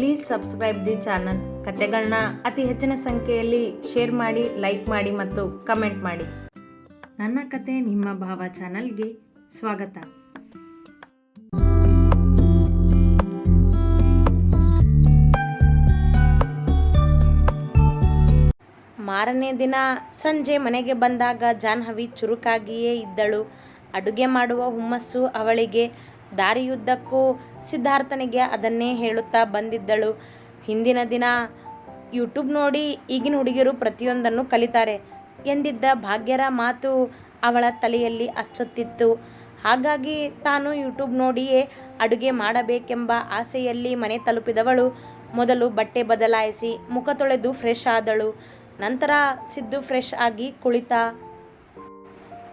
Please subscribe the channel ಕತೆಗಳನ್ನ ಅತಿ ಹೆಚ್ಚಿನ ಸಂಖ್ಯೆಯಲ್ಲಿ ಶೇರ್ ಮಾಡಿ ಲೈಕ್ ಮಾಡಿ ಮತ್ತು ಕಮೆಂಟ್ ಮಾಡಿ. ನನ್ನ ಕತೆ ನಿಮ್ಮ ಭಾವ ಚಾನಲ್ಗೆ ಸ್ವಾಗತ. ಮಾರನೇ ದಿನ ಸಂಜೆ ಮನೆಗೆ ಬಂದಾಗ ಜಾಹ್ನವಿ ಚುರುಕಾಗಿಯೇ ಇದ್ದಳು. ಅಡುಗೆ ಮಾಡುವ ಹುಮ್ಮಸ್ಸು ಅವಳಿಗೆ. ದಾರಿಯುದ್ದಕ್ಕೂ ಸಿದ್ಧಾರ್ಥನಿಗೆ ಅದನ್ನೇ ಹೇಳುತ್ತಾ ಬಂದಿದ್ದಳು. ಹಿಂದಿನ ದಿನ ಯೂಟ್ಯೂಬ್ ನೋಡಿ ಈಗಿನ ಹುಡುಗಿಯರು ಪ್ರತಿಯೊಂದನ್ನು ಕಲಿತಾರೆ ಎಂದಿದ್ದ ಭಾಗ್ಯರ ಮಾತು ಅವಳ ತಲೆಯಲ್ಲಿ ಅಚ್ಚೊತ್ತಿತ್ತು ಹಾಗಾಗಿ ತಾನು ಯೂಟ್ಯೂಬ್ ನೋಡಿಯೇ ಅಡುಗೆ ಮಾಡಬೇಕೆಂಬ ಆಸೆಯಲ್ಲಿ ಮನೆ ತಲುಪಿದವಳು. ಮೊದಲು ಬಟ್ಟೆ ಬದಲಾಯಿಸಿ ಮುಖ ತೊಳೆದು ಫ್ರೆಶ್ ಆದಳು. ನಂತರ ಸಿದ್ದು ಫ್ರೆಶ್ ಆಗಿ ಕುಳಿತ.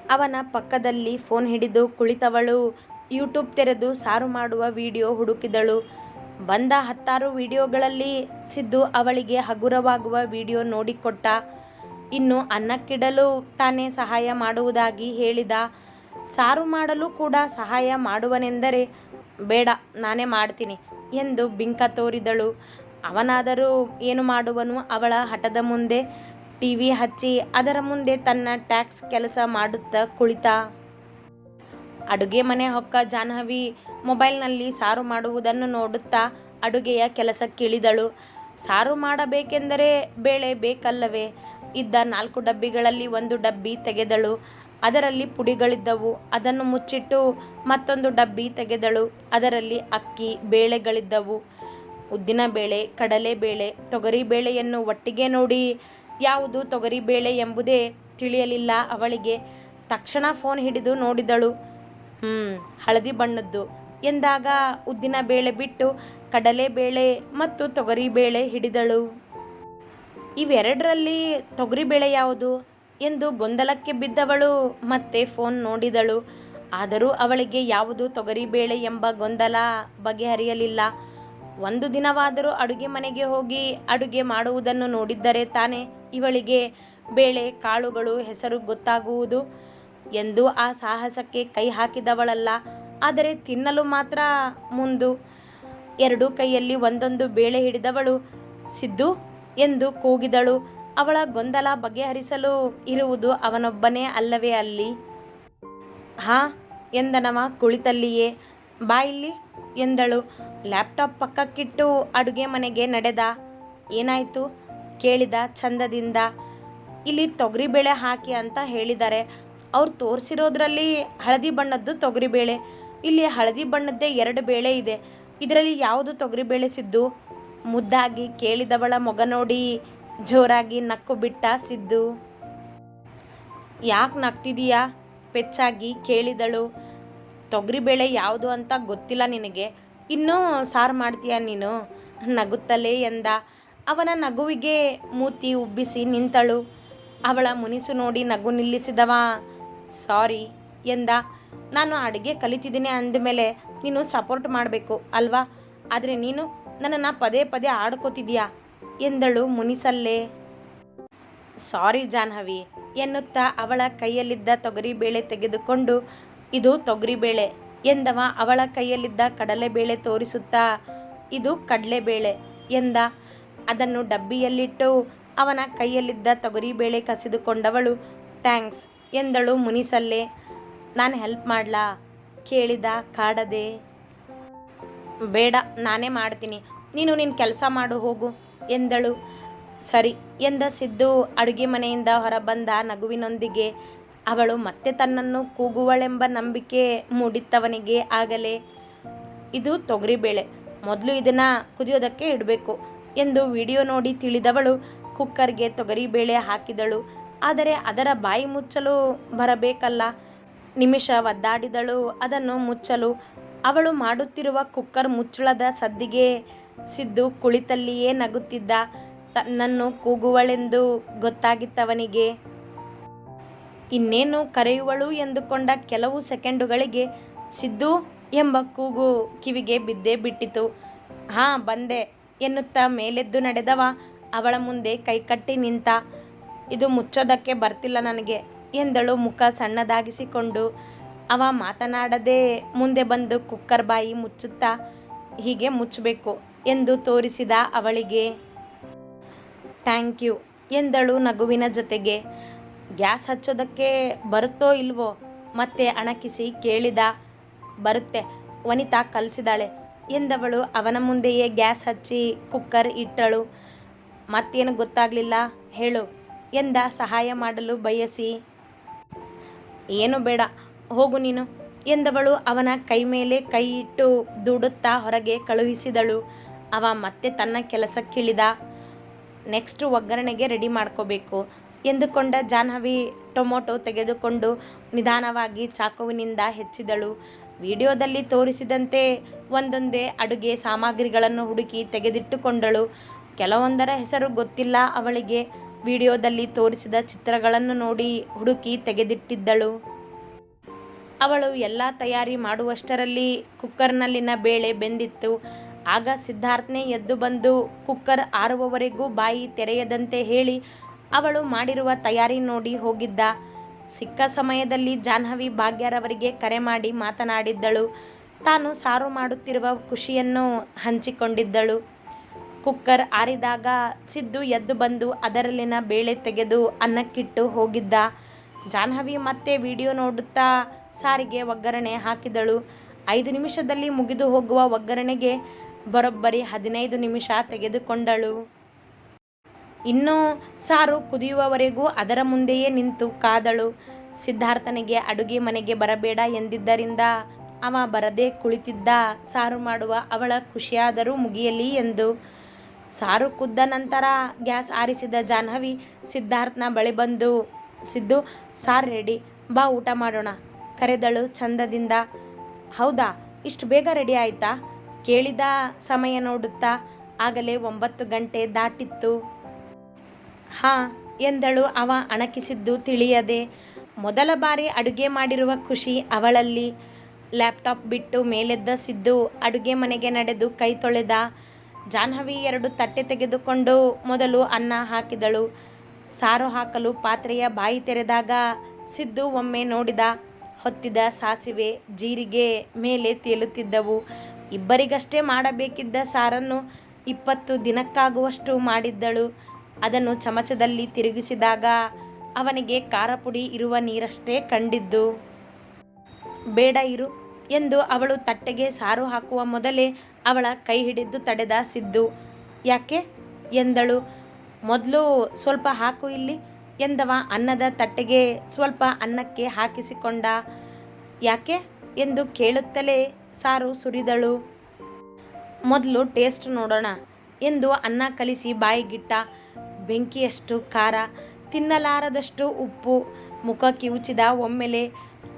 ಅವನ ಪಕ್ಕದಲ್ಲಿ ಫೋನ್ ಹಿಡಿದು ಕುಳಿತವಳು. ಯೂಟ್ಯೂಬ್ ತೆರೆದು ಸಾರು ಮಾಡುವ ವಿಡಿಯೋ ಹುಡುಕಿದಳು. ಬಂದ ಹತ್ತಾರು ವಿಡಿಯೋಗಳಲ್ಲಿ ಸಿದ್ದು ಅವಳಿಗೆ ಹಗುರವಾಗುವ ವಿಡಿಯೋ ನೋಡಿಕೊಟ್ಟ. ಇನ್ನು ಅನ್ನಕ್ಕಿಡಲು ತಾನೇ ಸಹಾಯ ಮಾಡುವುದಾಗಿ ಹೇಳಿದ. ಸಾರು ಮಾಡಲು ಕೂಡ ಸಹಾಯ ಮಾಡುವನೆಂದರೆ, ಬೇಡ, ನಾನೇ ಮಾಡ್ತೀನಿ ಎಂದು ಬಿಂಕ ತೋರಿದಳು. ಅವನಾದರೂ ಏನು ಮಾಡುವನು? ಅವಳ ಹಠದ ಮುಂದೆ ಟಿ ವಿ ಹಚ್ಚಿ ಅದರ ಮುಂದೆ ತನ್ನ ಟ್ಯಾಕ್ಸ್ ಕೆಲಸ ಮಾಡುತ್ತಾ ಕುಳಿತ. ಅಡುಗೆ ಮನೆ ಹೊಕ್ಕ ಜಾಹ್ನವಿ ಮೊಬೈಲ್ನಲ್ಲಿ ಸಾರು ಮಾಡುವುದನ್ನು ನೋಡುತ್ತಾ ಅಡುಗೆಯ ಕೆಲಸಕ್ಕಿಳಿದಳು. ಸಾರು ಮಾಡಬೇಕೆಂದರೆ ಬೇಳೆ ಬೇಕಲ್ಲವೇ? ಇದ್ದ ನಾಲ್ಕು ಡಬ್ಬಿಗಳಲ್ಲಿ ಒಂದು ಡಬ್ಬಿ ತೆಗೆದಳು. ಅದರಲ್ಲಿ ಪುಡಿಗಳಿದ್ದವು. ಅದನ್ನು ಮುಚ್ಚಿಟ್ಟು ಮತ್ತೊಂದು ಡಬ್ಬಿ ತೆಗೆದಳು. ಅದರಲ್ಲಿ ಅಕ್ಕಿ, ಬೇಳೆಗಳಿದ್ದವು. ಉದ್ದಿನ ಬೇಳೆ, ಕಡಲೆ ಬೇಳೆ, ತೊಗರಿ ಬೇಳೆಯನ್ನು ಒಟ್ಟಿಗೆ ನೋಡಿ ಯಾವುದು ತೊಗರಿ ಬೇಳೆ ಎಂಬುದೇ ತಿಳಿಯಲಿಲ್ಲ ಅವಳಿಗೆ. ತಕ್ಷಣ ಫೋನ್ ಹಿಡಿದು ನೋಡಿದಳು. ಹ್ಞೂ ಹಳದಿ ಬಣ್ಣದ್ದು. ಎಂದಾಗ ಉದ್ದಿನ ಬೇಳೆ ಬಿಟ್ಟು ಕಡಲೆ ಬೇಳೆ ಮತ್ತು ತೊಗರಿ ಬೇಳೆ ಹಿಡಿದಳು. ಇವೆರಡರಲ್ಲಿ ತೊಗರಿ ಬೇಳೆ ಯಾವುದು ಎಂದು ಗೊಂದಲಕ್ಕೆ ಬಿದ್ದವಳು, ಮತ್ತೆ ಫೋನ್ ನೋಡಿದಳು. ಆದರೂ ಅವಳಿಗೆ ಯಾವುದು ತೊಗರಿ ಬೇಳೆ ಎಂಬ ಗೊಂದಲ ಬಗೆಹರಿಯಲಿಲ್ಲ. ಒಂದು ದಿನವಾದರೂ ಅಡುಗೆ ಮನೆಗೆ ಹೋಗಿ ಅಡುಗೆ ಮಾಡುವುದನ್ನು ನೋಡಿದ್ದರೆ ತಾನೇ ಇವಳಿಗೆ ಬೇಳೆ ಕಾಳುಗಳು ಹೆಸರು ಗೊತ್ತಾಗುವುದು. ಎಂದು ಆ ಸಾಹಸಕ್ಕೆ ಕೈ ಹಾಕಿದವಳಲ್ಲ. ಆದರೆ ತಿನ್ನಲು ಮಾತ್ರ ಮುಂದು. ಎರಡೂ ಕೈಯಲ್ಲಿ ಒಂದೊಂದು ಬೇಳೆ ಹಿಡಿದವಳು. ಸಿದ್ದು ಎಂದು ಕೂಗಿದಳು. ಅವಳ ಗೊಂದಲ ಬಗೆಹರಿಸಲು ಇರುವುದು ಅವನೊಬ್ಬನೇ ಅಲ್ಲವೇ ಅಲ್ಲಿ. ಹಾ, ಎಂದನವ ಕುಳಿತಲ್ಲಿಯೇ. ಬಾ ಇಲ್ಲಿ, ಎಂದಳು. ಲ್ಯಾಪ್ಟಾಪ್ ಪಕ್ಕಕ್ಕಿಟ್ಟು ಅಡುಗೆ ಮನೆಗೆ ನಡೆದ. ಏನಾಯಿತು? ಕೇಳಿದ ಚಂದದಿಂದ. ಇಲ್ಲಿ ತೊಗರಿಬೇಳೆ ಹಾಕಿ ಅಂತ ಹೇಳಿದ್ದಾರೆ ಅವ್ರು ತೋರಿಸಿರೋದ್ರಲ್ಲಿ ಹಳದಿ ಬಣ್ಣದ್ದು ತೊಗರಿಬೇಳೆ ಇಲ್ಲಿ ಹಳದಿ ಬಣ್ಣದ್ದೇ ಎರಡು ಬೇಳೆ ಇದೆ. ಇದರಲ್ಲಿ ಯಾವುದು ತೊಗರಿಬೇಳೆ ಸಿದ್ದು? ಮುದ್ದಾಗಿ, ಕೇಳಿದವಳ ಮೊಗ ನೋಡಿ, ಜೋರಾಗಿ ನಕ್ಕು ಬಿಟ್ಟ ಸಿದ್ದು. ಯಾಕೆ ನಗ್ತಿದೀಯಾ ಪೆಚ್ಚಾಗಿ ಕೇಳಿದಳು. ತೊಗರಿಬೇಳೆ ಯಾವುದು ಅಂತ ಗೊತ್ತಿಲ್ಲ ನಿನಗೆ. ಇನ್ನೂ ಸಾರು ಮಾಡ್ತೀಯ ನೀನು? ನಗುತ್ತಲೇ ಎಂದ. ಅವನ ನಗುವಿಗೆ ಮೂತಿ ಉಬ್ಬಿಸಿ ನಿಂತಳು. ಅವಳ ಮುನಿಸು ನೋಡಿ ನಗು ನಿಲ್ಲಿಸಿದವ. ಸಾರಿ ಎಂದ. ನಾನು ಅಡುಗೆ ಕಲಿತಿದ್ದೀನಿ ಅಂದಮೇಲೆ ನೀನು ಸಪೋರ್ಟ್ ಮಾಡಬೇಕು ಅಲ್ವಾ? ಆದರೆ ನೀನು ನನ್ನನ್ನು ಪದೇ ಪದೇ ಆಡ್ಕೋತಿದ್ಯಾ ಎಂದಳು ಮುನಿಸಲ್ಲೇ. ಸಾರಿ ಜಾಹ್ನವಿ ಎನ್ನುತ್ತಾ ಅವಳ ಕೈಯಲ್ಲಿದ್ದ ತೊಗರಿಬೇಳೆ ತೆಗೆದುಕೊಂಡು, ಇದು ತೊಗರಿಬೇಳೆ ಎಂದವ ಅವಳ ಕೈಯಲ್ಲಿದ್ದ ಕಡಲೆಬೇಳೆ ತೋರಿಸುತ್ತಾ, ಇದು ಕಡಲೆಬೇಳೆ ಎಂದ. ಅದನ್ನು ಡಬ್ಬಿಯಲ್ಲಿಟ್ಟು ಅವನ ಕೈಯಲ್ಲಿದ್ದ ತೊಗರಿಬೇಳೆ ಕಸಿದುಕೊಂಡವಳು. ಥ್ಯಾಂಕ್ಸ್ ಎಂದಳು ಮುನಿಸಲ್ಲೆ, ನಾನು ಹೆಲ್ಪ್ ಮಾಡ್ಲಾ? ಕೇಳಿದ, ಕಾಡದೆ. ಬೇಡ, ನಾನೇ ಮಾಡ್ತೀನಿ. ನೀನು ನಿನ್ನ ಕೆಲಸ ಮಾಡು, ಹೋಗು, ಎಂದಳು. ಸರಿ, ಎಂದ ಸಿದ್ದು ಅಡುಗೆ ಮನೆಯಿಂದ ಹೊರಬಂದ ನಗುವಿನೊಂದಿಗೆ. ಅವಳು ಮತ್ತೆ ತನ್ನನ್ನು ಕೂಗುವಳೆಂಬ ನಂಬಿಕೆ ಮೂಡಿತ್ತವನಿಗೆ ಆಗಲೇ. ಇದು ತೊಗರಿಬೇಳೆ ಮೊದಲು ಇದನ್ನು ಕುದಿಯೋದಕ್ಕೆ ಇಡಬೇಕು, ಎಂದು ವಿಡಿಯೋ ನೋಡಿ ತಿಳಿದವಳು. ಕುಕ್ಕರ್ಗೆ ತೊಗರಿಬೇಳೆ ಹಾಕಿದಳು. ಆದರೆ ಅದರ ಬಾಯಿ ಮುಚ್ಚಲು ಬರಬೇಕಲ್ಲ. ನಿಮಿಷ ಒದ್ದಾಡಿದಳು, ಅದನ್ನು ಮುಚ್ಚಲು. ಅವಳು ಮಾಡುತ್ತಿರುವ ಕುಕ್ಕರ್ ಮುಚ್ಚಳದ ಸದ್ದಿಗೆ ಸಿದ್ದು ಕುಳಿತಲ್ಲಿಯೇ ನಗುತ್ತಿದ್ದ. ತನ್ನನ್ನು ಕೂಗುವಳೆಂದು ಗೊತ್ತಾಗಿತ್ತವನಿಗೆ. ಇನ್ನೇನು ಕರೆಯುವಳು ಎಂದುಕೊಂಡ ಕೆಲವು ಸೆಕೆಂಡುಗಳಿಗೆ ಸಿದ್ದು ಎಂಬ ಕೂಗು ಕಿವಿಗೆ ಬಿದ್ದೇ ಬಿಟ್ಟಿತು. ಹಾಂ, ಬಂದೆ ಎನ್ನುತ್ತಾ ಮೇಲೆದ್ದು ನಡೆದವ ಅವಳ ಮುಂದೆ ಕೈಕಟ್ಟಿ ನಿಂತ. ಇದು ಮುಚ್ಚೋದಕ್ಕೆ ಬರ್ತಿಲ್ಲ ನನಗೆ ಎಂದಳು ಮುಖ ಸಣ್ಣದಾಗಿಸಿಕೊಂಡು. ಅವ ಮಾತನಾಡದೆ ಮುಂದೆ ಬಂದು ಕುಕ್ಕರ್ ಬಾಯಿ ಮುಚ್ಚುತ್ತಾ, ಹೀಗೆ ಮುಚ್ಚಬೇಕು ಎಂದು ತೋರಿಸಿದ ಅವಳಿಗೆ. ಥ್ಯಾಂಕ್ ಯು ಎಂದಳು ನಗುವಿನ ಜೊತೆಗೆ. ಗ್ಯಾಸ್ ಹಚ್ಚೋದಕ್ಕೆ ಬರುತ್ತೋ ಇಲ್ವೋ? ಮತ್ತೆ ಅಣಕಿಸಿ ಕೇಳಿದ. ಬರುತ್ತೆ, ವನಿತಾ ಕಲಿಸಿದಾಳೆ ಎಂದವಳು ಅವನ ಮುಂದೆಯೇ ಗ್ಯಾಸ್ ಹಚ್ಚಿ ಕುಕ್ಕರ್ ಇಟ್ಟಳು. ಮತ್ತೇನು ಗೊತ್ತಾಗಲಿಲ್ಲ? ಹೇಳು. ಎಂದ ಸಹಾಯ ಮಾಡಲು ಬಯಸಿ. ಏನು ಬೇಡ, ಹೋಗು ನೀನು, ಎಂದವಳು ಅವನ ಕೈ ಮೇಲೆ ಕೈ ಇಟ್ಟು ದುಡುತ್ತಾ ಹೊರಗೆ ಕಳುಹಿಸಿದಳು. ಅವ ಮತ್ತೆ ತನ್ನ ಕೆಲಸಕ್ಕಿಳಿದ, ನೆಕ್ಸ್ಟ್ ಒಗ್ಗರಣೆಗೆ ರೆಡಿ ಮಾಡ್ಕೋಬೇಕು, ಎಂದುಕೊಂಡ ಜಾಹ್ನವಿ ಟೊಮೊಟೊ ತೆಗೆದುಕೊಂಡು ನಿಧಾನವಾಗಿ ಚಾಕುವಿನಿಂದ ಹೆಚ್ಚಿದಳು. ವಿಡಿಯೋದಲ್ಲಿ ತೋರಿಸಿದಂತೆ ಒಂದೊಂದೇ ಅಡುಗೆ ಸಾಮಗ್ರಿಗಳನ್ನು ಹುಡುಕಿ ತೆಗೆದಿಟ್ಟುಕೊಂಡಳು. ಕೆಲವೊಂದರ ಹೆಸರು ಗೊತ್ತಿಲ್ಲ ಅವಳಿಗೆ. ವಿಡಿಯೋದಲ್ಲಿ ತೋರಿಸಿದ ಚಿತ್ರಗಳನ್ನು ನೋಡಿ ಹುಡುಕಿ ತೆಗೆದಿಟ್ಟಿದ್ದಳು. ಅವಳು ಎಲ್ಲ ತಯಾರಿ ಮಾಡುವಷ್ಟರಲ್ಲಿ ಕುಕ್ಕರ್ನಲ್ಲಿನ ಬೇಳೆ ಬೆಂದಿತ್ತು. ಆಗ ಸಿದ್ಧಾರ್ಥನೇ ಎದ್ದು ಬಂದು ಕುಕ್ಕರ್ ಆರುವವರೆಗೂ ಬಾಯಿ ತೆರೆಯದಂತೆ ಹೇಳಿ ಅವಳು ಮಾಡಿರುವ ತಯಾರಿ ನೋಡಿ ಹೋಗಿದ್ದ. ಸಿಕ್ಕ ಸಮಯದಲ್ಲಿ ಜಾಹ್ನವಿ ಭಾಗ್ಯರವರಿಗೆ ಕರೆ ಮಾಡಿ ಮಾತನಾಡಿದ್ದಳು. ತಾನು ಸಾರು ಮಾಡುತ್ತಿರುವ ಖುಷಿಯನ್ನು ಹಂಚಿಕೊಂಡಿದ್ದಳು. ಕುಕ್ಕರ್ ಆರಿದಾಗ ಸಿದ್ದು ಎದ್ದು ಬಂದು ಅದರಲ್ಲಿನ ಬೇಳೆ ತೆಗೆದು ಅನ್ನಕ್ಕಿಟ್ಟು ಹೋಗಿದ್ದ. ಜಾಹ್ನವಿ ಮತ್ತೆ ವಿಡಿಯೋ ನೋಡುತ್ತಾ ಸಾರಿಗೆ ಒಗ್ಗರಣೆ ಹಾಕಿದಳು. ಐದು ನಿಮಿಷದಲ್ಲಿ ಮುಗಿದು ಹೋಗುವ ಒಗ್ಗರಣೆಗೆ ಬರೋಬ್ಬರಿ ಹದಿನೈದು ನಿಮಿಷ ತೆಗೆದುಕೊಂಡಳು. ಇನ್ನು ಸಾರು ಕುದಿಯುವವರೆಗೂ ಅದರ ಮುಂದೆಯೇ ನಿಂತು ಕಾದಳು. ಸಿದ್ಧಾರ್ಥನಿಗೆ ಅಡುಗೆ ಮನೆಗೆ ಬರಬೇಡ ಎಂದಿದ್ದರಿಂದ ಅವ ಬರದೇ ಕುಳಿತಿದ್ದ. ಸಾರು ಮಾಡುವ ಅವಳ ಖುಷಿಯಾದರೂ ಮುಗಿಯಲಿ ಎಂದು ಸಾರು ಕುದ್ದ ನಂತರ ಗ್ಯಾಸ್ ಆರಿಸಿದ ಜಾಹ್ನವಿ ಸಿದ್ಧಾರ್ಥನ ಬಳಿ ಬಂದು, ಸಿದ್ದು, ಸಾರು ರೆಡಿ. ಬಾ, ಊಟ ಮಾಡೋಣ. ಕರೆದಳು ಚಂದದಿಂದ, ಹೌದಾ? ಇಷ್ಟು ಬೇಗ ರೆಡಿ ಆಯ್ತಾ? ಕೇಳಿದ ಸಮಯ ನೋಡುತ್ತಾ ಆಗಲೇ ಒಂಬತ್ತು ಗಂಟೆ ದಾಟಿತ್ತು. ಹಾ, ಎಂದಳು ಅವ ಅಣಕಿಸಿದ್ದು ತಿಳಿಯದೆ. ಮೊದಲ ಬಾರಿ ಅಡುಗೆ ಮಾಡಿರುವ ಖುಷಿ ಅವಳಲ್ಲಿ. ಲ್ಯಾಪ್ಟಾಪ್ ಬಿಟ್ಟು ಮೇಲೆದ್ದ ಸಿದ್ದು ಅಡುಗೆ ಮನೆಗೆ ನಡೆದು ಕೈ ತೊಳೆದ. ಜಾಹ್ನವಿ ಎರಡು ತಟ್ಟೆ ತೆಗೆದುಕೊಂಡು ಮೊದಲು ಅನ್ನ ಹಾಕಿದಳು. ಸಾರು ಹಾಕಲು ಪಾತ್ರೆಯ ಬಾಯಿ ತೆರೆದಾಗ ಸಿದ್ದು ಒಮ್ಮೆ ನೋಡಿದ ಹೊತ್ತಿದ ಸಾಸಿವೆ ಜೀರಿಗೆ ಮೇಲೆ ತೇಲುತ್ತಿದ್ದವು. ಇಬ್ಬರಿಗಷ್ಟೇ ಮಾಡಬೇಕಿದ್ದ ಸಾರನ್ನು ಇಪ್ಪತ್ತು ದಿನಕ್ಕಾಗುವಷ್ಟು ಮಾಡಿದ್ದಳು. ಅದನ್ನು ಚಮಚದಲ್ಲಿ ತಿರುಗಿಸಿದಾಗ ಅವನಿಗೆ ಖಾರ ಪುಡಿ ಇರುವ ನೀರಷ್ಟೇ ಕಂಡಿದ್ದು. ಬೇಡ ಇರು ಎಂದು ಅವಳು ತಟ್ಟೆಗೆ ಸಾರು ಹಾಕುವ ಮೊದಲೇ ಅವಳ ಕೈ ಹಿಡಿದು ತಡೆದ ಸಿದ್ದು. ಯಾಕೆ? ಎಂದಳು. ಮೊದಲು ಸ್ವಲ್ಪ ಹಾಕು ಇಲ್ಲಿ ಎಂದವ. ಅನ್ನದ ತಟ್ಟೆಗೆ ಸ್ವಲ್ಪ ಅನ್ನಕ್ಕೆ ಹಾಕಿಸಿಕೊಂಡ. ಯಾಕೆ? ಎಂದು ಕೇಳುತ್ತಲೇ ಸಾರು ಸುರಿದಳು. ಮೊದಲು ಟೇಸ್ಟ್ ನೋಡೋಣ ಎಂದು ಅನ್ನ ಕಲಿಸಿ ಬಾಯಿಗಿಟ್ಟ. ಬೆಂಕಿಯಷ್ಟು ಖಾರ, ತಿನ್ನಲಾರದಷ್ಟು ಉಪ್ಪು ಮುಖ ಕಿವುಚಿದ ಒಮ್ಮೆಲೆ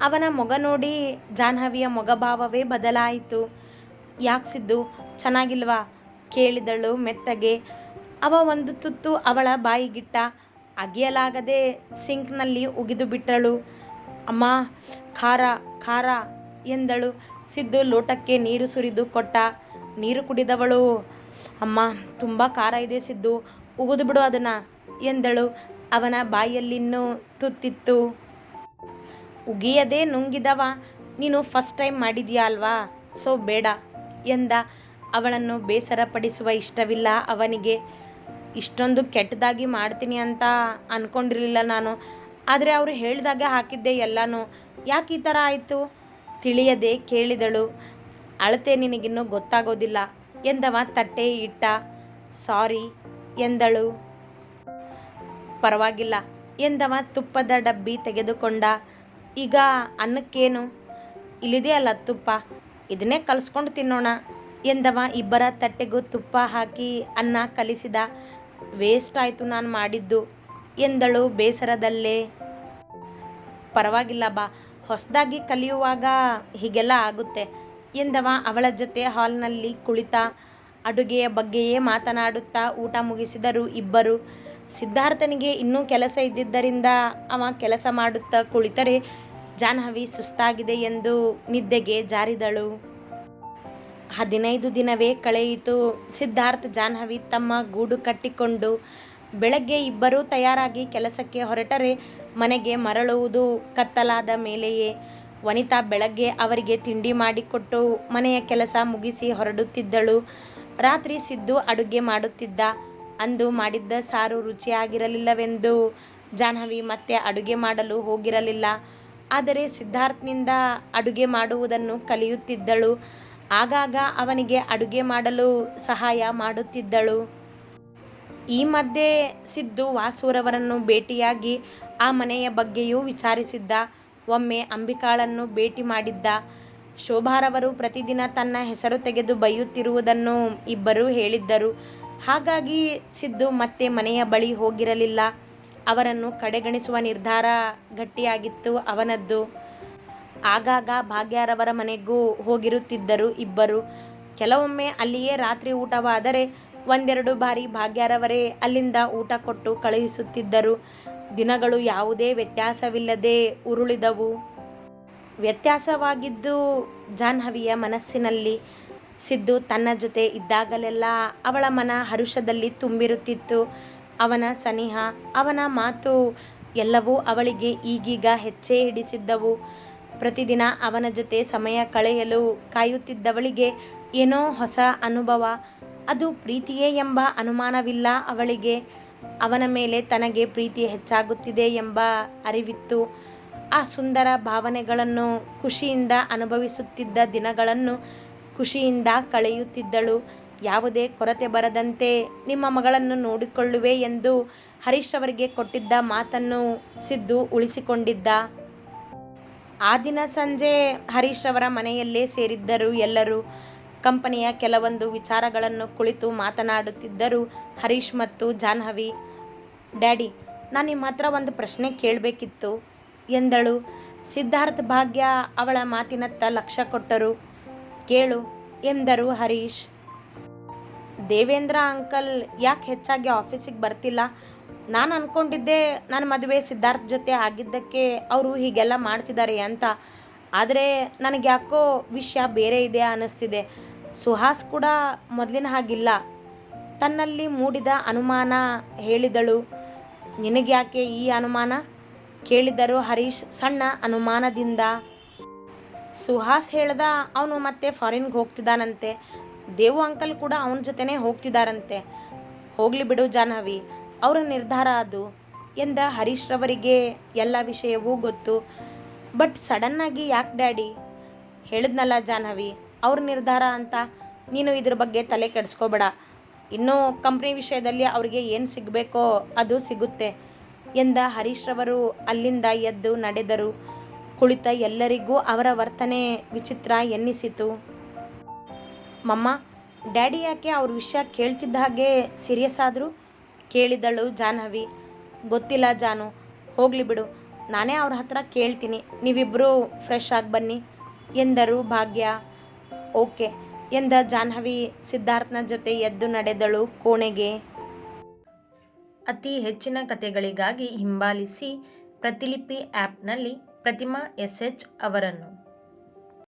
ಅವನ ಮೊಗ ನೋಡಿ ಜಾಹ್ನವಿಯ ಮೊಗಭಾವವೇ ಬದಲಾಯಿತು. ಯಾಕೆ ಸಿದ್ದು? ಚೆನ್ನಾಗಿಲ್ವಾ? ಕೇಳಿದಳು ಮೆತ್ತಗೆ. ಅವ ಒಂದು ತುತ್ತು ಅವಳ ಬಾಯಿಗಿಟ್ಟ ಅಗಿಯಲಾಗದೆ ಸಿಂಕ್ನಲ್ಲಿ ಉಗಿದು ಬಿಟ್ಟಳು. ಅಮ್ಮ, ಖಾರ ಖಾರ ಎಂದಳು. ಸಿದ್ದು ಲೋಟಕ್ಕೆ ನೀರು ಸುರಿದು ಕೊಟ್ಟ. ನೀರು ಕುಡಿದವಳು. ಅಮ್ಮ, ತುಂಬ ಖಾರ ಇದೆ ಸಿದ್ದು. ಉಗಿದು ಬಿಡು ಅದನ್ನು ಎಂದಳು. ಅವನ ಬಾಯಲ್ಲಿನ್ನೂ ತುತ್ತಿತ್ತು. ಉಗಿಯದೇ ನುಂಗಿದವ. ನೀನು ಫಸ್ಟ್ ಟೈಮ್ ಮಾಡಿದ್ಯಾ ಅಲ್ವಾ? ಸೊ ಬೇಡ. ಎಂದ ಅವಳನ್ನು ಬೇಸರಪಡಿಸುವ ಇಷ್ಟವಿಲ್ಲ. ಅವನಿಗೆ, ಇಷ್ಟೊಂದು ಕೆಟ್ಟದಾಗಿ ಮಾಡ್ತೀನಿ ಅಂತ ಅಂದ್ಕೊಂಡಿರಲಿಲ್ಲ ನಾನು. ಆದರೆ ಅವರು ಹೇಳಿದಾಗ ಹಾಕಿದ್ದೆ ಎಲ್ಲನೂ. ಯಾಕೆ ಈ ಥರ ಆಯಿತು? ತಿಳಿಯದೆ, ಕೇಳಿದಳು. ಅಳತೆ ನಿನಗಿನ್ನೂ ಗೊತ್ತಾಗೋದಿಲ್ಲ, ಎಂದವ ತಟ್ಟೆ ಇಟ್ಟ. ಸಾರಿ, ಎಂದಳು. ಪರವಾಗಿಲ್ಲ, ಎಂದವ ತುಪ್ಪದ ಡಬ್ಬಿ ತೆಗೆದುಕೊಂಡ. ಈಗ ಅನ್ನಕ್ಕೇನು? ಇಲ್ಲಿದೆಯಲ್ಲ ತುಪ್ಪ. ಇದನ್ನೇ ಕಲಿಸ್ಕೊಂಡು ತಿನ್ನೋಣ ಎಂದವ ಇಬ್ಬರ ತಟ್ಟೆಗೂ ತುಪ್ಪ ಹಾಕಿ ಅನ್ನ ಕಲಿಸಿದ. ವೇಸ್ಟ್ ಆಯಿತು ನಾನು ಮಾಡಿದ್ದು ಎಂದಳು ಬೇಸರದಲ್ಲೇ. ಪರವಾಗಿಲ್ಲ ಬಾ, ಹೊಸದಾಗಿ ಕಲಿಯುವಾಗ ಹೀಗೆಲ್ಲ ಆಗುತ್ತೆ ಎಂದವ ಅವಳ ಜೊತೆ ಹಾಲ್ನಲ್ಲಿ ಕುಳಿತ. ಅಡುಗೆಯ ಬಗ್ಗೆಯೇ ಮಾತನಾಡುತ್ತಾ ಊಟ ಮುಗಿಸಿದರು ಇಬ್ಬರು. ಸಿದ್ಧಾರ್ಥನಿಗೆ ಇನ್ನೂ ಕೆಲಸ ಇದ್ದಿದ್ದರಿಂದ ಅವ ಕೆಲಸ ಮಾಡುತ್ತಾ ಕುಳಿತರೆ. ಜಾಹ್ನವಿ ಸುಸ್ತಾಗಿದೆ ಎಂದು ನಿದ್ದೆಗೆ ಜಾರಿದಳು. ಹದಿನೈದು ದಿನವೇ ಕಳೆಯಿತು. ಸಿದ್ಧಾರ್ಥ್ ಜಾಹ್ನವಿ ತಮ್ಮ ಗೂಡು ಕಟ್ಟಿಕೊಂಡು ಬೆಳಗ್ಗೆ ಇಬ್ಬರೂ ತಯಾರಾಗಿ ಕೆಲಸಕ್ಕೆ ಹೊರಟರೆ ಮನೆಗೆ ಮರಳುವುದು ಕತ್ತಲಾದ ಮೇಲೆಯೇ. ವನಿತಾ ಬೆಳಗ್ಗೆ ಅವರಿಗೆ ತಿಂಡಿ ಮಾಡಿಕೊಟ್ಟು ಮನೆಯ ಕೆಲಸ ಮುಗಿಸಿ ಹೊರಡುತ್ತಿದ್ದಳು. ರಾತ್ರಿ ಸಿದ್ದು ಅಡುಗೆ ಮಾಡುತ್ತಿದ್ದ. ಅಂದು ಮಾಡಿದ್ದ ಸಾರು ರುಚಿಯಾಗಿರಲಿಲ್ಲವೆಂದು ಜಾಹ್ನವಿ ಮತ್ತೆ ಅಡುಗೆ ಮಾಡಲು ಹೋಗಿರಲಿಲ್ಲ. ಆದರೆ ಸಿದ್ಧಾರ್ಥ್ನಿಂದ ಅಡುಗೆ ಮಾಡುವುದನ್ನು ಕಲಿಯುತ್ತಿದ್ದಳು. ಆಗಾಗ ಅವನಿಗೆ ಅಡುಗೆ ಮಾಡಲು ಸಹಾಯ ಮಾಡುತ್ತಿದ್ದಳು. ಈ ಮಧ್ಯೆ ಸಿದ್ದು ವಾಸುರವರನ್ನು ಭೇಟಿಯಾಗಿ ಆ ಮನೆಯ ಬಗ್ಗೆಯೂ ವಿಚಾರಿಸಿದ್ದ. ಒಮ್ಮೆ ಅಂಬಿಕಾಳನ್ನು ಭೇಟಿ ಮಾಡಿದ್ದ. ಶೋಭಾರವರು ಪ್ರತಿದಿನ ತನ್ನ ಹೆಸರು ತೆಗೆದು ಬೈಯುತ್ತಿರುವುದನ್ನು ಇಬ್ಬರೂ ಹೇಳಿದ್ದರು. ಹಾಗಾಗಿ ಸಿದ್ದು ಮತ್ತೆ ಮನೆಯ ಬಳಿ ಹೋಗಿರಲಿಲ್ಲ. ಅವರನ್ನು ಕಡೆಗಣಿಸುವ ನಿರ್ಧಾರ ಗಟ್ಟಿಯಾಗಿತ್ತು ಅವನದ್ದು. ಆಗಾಗ ಭಾಗ್ಯಾರವರ ಮನೆಗೂ ಹೋಗಿರುತ್ತಿದ್ದರು ಇಬ್ಬರು. ಕೆಲವೊಮ್ಮೆ ಅಲ್ಲಿಯೇ ರಾತ್ರಿ ಊಟವಾದರೆ ಒಂದೆರಡು ಬಾರಿ ಭಾಗ್ಯಾರವರೇ ಅಲ್ಲಿಂದ ಊಟ ಕೊಟ್ಟು ಕಳುಹಿಸುತ್ತಿದ್ದರು. ದಿನಗಳು ಯಾವುದೇ ವ್ಯತ್ಯಾಸವಿಲ್ಲದೆ ಉರುಳಿದವು. ವ್ಯತ್ಯಾಸವಾಗಿದ್ದು ಜಾಹ್ನವಿಯ ಮನಸ್ಸಿನಲ್ಲಿ ಸಿದ್ದು ತನ್ನ ಜೊತೆ ಇದ್ದಾಗಲೆಲ್ಲ ಅವಳ ಮನ ಹರುಷದಲ್ಲಿ ತುಂಬಿರುತ್ತಿತ್ತು. ಅವನ ಸನಿಹ, ಅವನ ಮಾತು ಎಲ್ಲವೂ ಅವಳಿಗೆ ಈಗೀಗ ಹೆಚ್ಚೇ ಹಿಡಿಸಿದ್ದವು. ಪ್ರತಿದಿನ ಅವನ ಜೊತೆ ಸಮಯ ಕಳೆಯಲು ಕಾಯುತ್ತಿದ್ದವಳಿಗೆ ಏನೋ ಹೊಸ ಅನುಭವ. ಅದು ಪ್ರೀತಿಯೇ ಎಂಬ ಅನುಮಾನವಿಲ್ಲ ಅವಳಿಗೆ. ಅವನ ಮೇಲೆ ತನಗೆ ಪ್ರೀತಿ ಹೆಚ್ಚಾಗುತ್ತಿದೆ ಎಂಬ ಅರಿವಿತ್ತು. ಆ ಸುಂದರ ಭಾವನೆಗಳನ್ನು ಖುಷಿಯಿಂದ ಅನುಭವಿಸುತ್ತಿದ್ದ ದಿನಗಳನ್ನು ಖುಷಿಯಿಂದ ಕಳೆಯುತ್ತಿದ್ದಳು. ಯಾವುದೇ ಕೊರತೆ ಬರದಂತೆ ನಿಮ್ಮ ಮಗಳನ್ನು ನೋಡಿಕೊಳ್ಳುವೆ ಎಂದು ಹರೀಶ್ ಅವರಿಗೆ ಕೊಟ್ಟಿದ್ದ ಮಾತನ್ನು ಸಿದ್ದು ಉಳಿಸಿಕೊಂಡಿದ್ದ. ಆ ದಿನ ಸಂಜೆ ಹರೀಶ್ ಅವರ ಮನೆಯಲ್ಲೇ ಸೇರಿದ್ದರು ಎಲ್ಲರೂ. ಕಂಪನಿಯ ಕೆಲವೊಂದು ವಿಚಾರಗಳನ್ನು ಕುಳಿತು ಮಾತನಾಡುತ್ತಿದ್ದರು ಹರೀಶ್ ಮತ್ತು ಜಾಹ್ನವಿ. ಡ್ಯಾಡಿ, ನಾನು ನಿಮ್ಮ ಹತ್ರ ಒಂದು ಪ್ರಶ್ನೆ ಕೇಳಬೇಕಿತ್ತು, ಎಂದಳು. ಸಿದ್ಧಾರ್ಥ ಭಾಗ್ಯ ಅವಳ ಮಾತಿನತ್ತ ಲಕ್ಷ್ಯ ಕೊಟ್ಟರು, ಕೇಳು, ಎಂದರು ಹರೀಶ್. ದೇವೇಂದ್ರ ಅಂಕಲ್ ಯಾಕೆ ಹೆಚ್ಚಾಗಿ ಆಫೀಸಿಗೆ ಬರ್ತಿಲ್ಲ? ನಾನು ಅಂದ್ಕೊಂಡಿದ್ದೆ ನನ್ನ ಮದುವೆ ಸಿದ್ಧಾರ್ಥ್ ಜೊತೆ ಆಗಿದ್ದಕ್ಕೆ ಅವರು ಹೀಗೆಲ್ಲ ಮಾಡ್ತಿದ್ದಾರೆ ಅಂತ. ಆದರೆ ನನಗೆ ಯಾಕೋ ವಿಷಯ ಬೇರೆ ಇದೆ ಅನ್ನಿಸ್ತಿದೆ ಸುಹಾಸ್ ಕೂಡ ಮೊದಲಿನ ಹಾಗಿಲ್ಲ. ತನ್ನಲ್ಲಿ ಮೂಡಿದ ಅನುಮಾನ ಹೇಳಿದಳು. ನಿನಗ್ಯಾಕೆ ಈ ಅನುಮಾನ? ಕೇಳಿದರು ಹರೀಶ್ ಸಣ್ಣ ಅನುಮಾನದಿಂದ. ಸುಹಾಸ್ ಹೇಳ್ದ, ಅವನು ಮತ್ತೆ ಫಾರಿನ್ಗೆ ಹೋಗ್ತಿದ್ದಾನಂತೆ ದೇವು ಅಂಕಲ್ ಕೂಡ ಅವನ ಜೊತೆನೇ ಹೋಗ್ತಿದ್ದಾರಂತೆ ಹೋಗ್ಲಿ ಬಿಡು ಜಾಹ್ನವಿ, ಅವರ ನಿರ್ಧಾರ ಅದು. ಎಂದ ಹರೀಶ್ ರವರಿಗೆ ಎಲ್ಲ ವಿಷಯವೂ ಗೊತ್ತು. ಬಟ್ ಸಡನ್ನಾಗಿ ಯಾಕೆ ಡ್ಯಾಡಿ? ಹೇಳಿದ್ನಲ್ಲ ಜಾಹ್ನವಿ, ಅವ್ರ ನಿರ್ಧಾರ ಅಂತ ನೀನು ಇದ್ರ ಬಗ್ಗೆ ತಲೆ ಕೆಡಿಸ್ಕೋಬೇಡ. ಇನ್ನೂ ಕಂಪ್ನಿ ವಿಷಯದಲ್ಲಿ ಅವರಿಗೆ ಏನು ಸಿಗಬೇಕೋ ಅದು ಸಿಗುತ್ತೆ ಎಂದ ಹರೀಶ್ ರವರು ಅಲ್ಲಿಂದ ಎದ್ದು ನಡೆದರು. ಕುಳಿತ ಎಲ್ಲರಿಗೂ ಅವರ ವರ್ತನೆ ವಿಚಿತ್ರ ಎನ್ನಿಸಿತು. ಮಮ್ಮ, ಡ್ಯಾಡಿ ಯಾಕೆ ಅವ್ರ ವಿಷಯ ಕೇಳ್ತಿದ್ದ ಹಾಗೆ ಸೀರಿಯಸ್ ಆದರೂ? ಕೇಳಿದಳು ಜಾಹ್ನವಿ. ಗೊತ್ತಿಲ್ಲ ಜಾನು, ಹೋಗಲಿ ಬಿಡು. ನಾನೇ ಅವ್ರ ಹತ್ರ ಕೇಳ್ತೀನಿ. ನೀವಿಬ್ಬರು ಫ್ರೆಶ್ ಆಗಿ ಬನ್ನಿ. ಎಂದರು ಭಾಗ್ಯ. ಓಕೆ, ಎಂದ ಜಾಹ್ನವಿ ಸಿದ್ಧಾರ್ಥನ ಜೊತೆ ಎದ್ದು ನಡೆದಳು ಕೋಣೆಗೆ. ಅತಿ ಹೆಚ್ಚಿನ ಕಥೆಗಳಿಗಾಗಿ ಹಿಂಬಾಲಿಸಿ ಪ್ರತಿಲಿಪಿ ಆ್ಯಪ್ನಲ್ಲಿ ಪ್ರತಿಮಾ ಎಸ್ ಎಚ್ ಅವರನ್ನು.